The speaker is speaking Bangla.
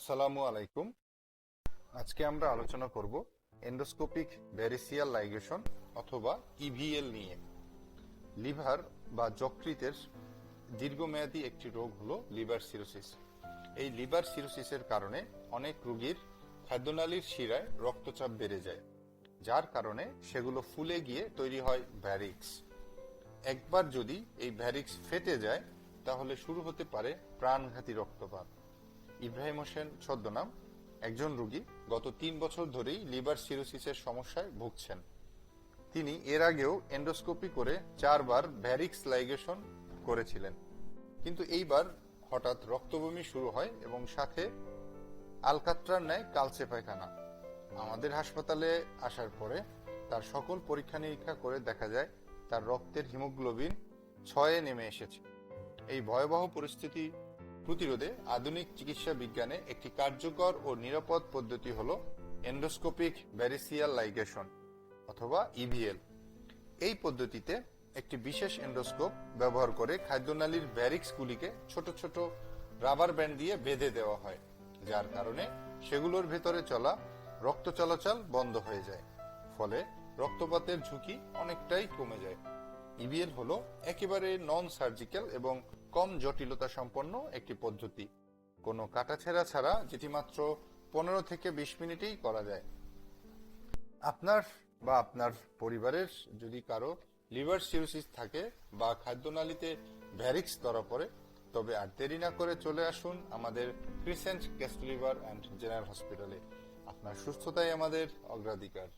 আসসালামু আলাইকুম। আজকে আমরা আলোচনা করব এন্ডোস্কোপিক ভ্যারিসিয়াল লাইগেশন অথবা ইভিএল নিয়ে। লিভার বা যকৃতের দীর্ঘমেয়াদী একটি রোগ হলো লিভার সিরোসিস। এই লিভার সিরোসিসের কারণে অনেক রোগীর খাদ্যনালীর শিরায় রক্তচাপ বেড়ে যায়, যার কারণে সেগুলো ফুলে গিয়ে তৈরি হয় ভ্যারিক্স একবার যদি এই ভ্যারিক্স ফেটে যায়, তাহলে শুরু হতে পারে প্রাণঘাতী রক্তপাত। ইব্রাহিম হোসেন ছদ্মনাম একজন রোগী গত তিন বছর ধরেই লিভার সিরোসিসের সমস্যায় ভুগছেন। তিনি এর আগেও এন্ডোস্কোপি করে চারবার ভ্যারিক্স লাইগেশন করেছিলেন। কিন্তু এইবার হঠাৎ রক্তবমি শুরু হয় এবং সাথে আলকাত্রার ন্যায় কালচে পায়খানা আমাদের হাসপাতালে আসার পরে তার সকল পরীক্ষা নিরীক্ষা করে দেখা যায়, তার রক্তের হিমোগ্লোবিন ছয়ে নেমে এসেছে। এই ভয়াবহ পরিস্থিতি প্রতিরোধে আধুনিক চিকিৎসা বিজ্ঞানে একটি কার্যকর ও নিরাপদ পদ্ধতি হল এন্ডোস্কোপিক ব্যারিসিয়াল লাইগেশন অথবা ইভিএল এই পদ্ধতিতে একটি বিশেষ এন্ডোস্কোপ ব্যবহার করে খাদ্যনালীর ব্যারিক্সগুলিকে ছোট ছোট রাবার ব্যান্ড দিয়ে বেঁধে দেওয়া হয়, যার কারণে সেগুলোর ভেতরে চলা রক্ত চলাচল বন্ধ হয়ে যায়। ফলে রক্তপাতের ঝুঁকি অনেকটাই কমে যায়। ইভিএল হলো একেবারে নন সার্জিক্যাল এবং কম জটিলতা সম্পন্ন একটি পদ্ধতি। কোনো কাটাছেঁড়া ছাড়া যেটি মাত্র পনেরো থেকে বিশ মিনিটেই করা যায়। আপনার বা আপনার পরিবারের যদি কারও লিভার সিরোসিস থাকে বা খাদ্যনালীতে ভ্যারিক্স ধরা পড়ে, তবে আর দেরি না করে চলে আসুন আমাদের Crescent gastro liver and general হসপিটালে। আপনার সুস্থতাই আমাদের অগ্রাধিকার।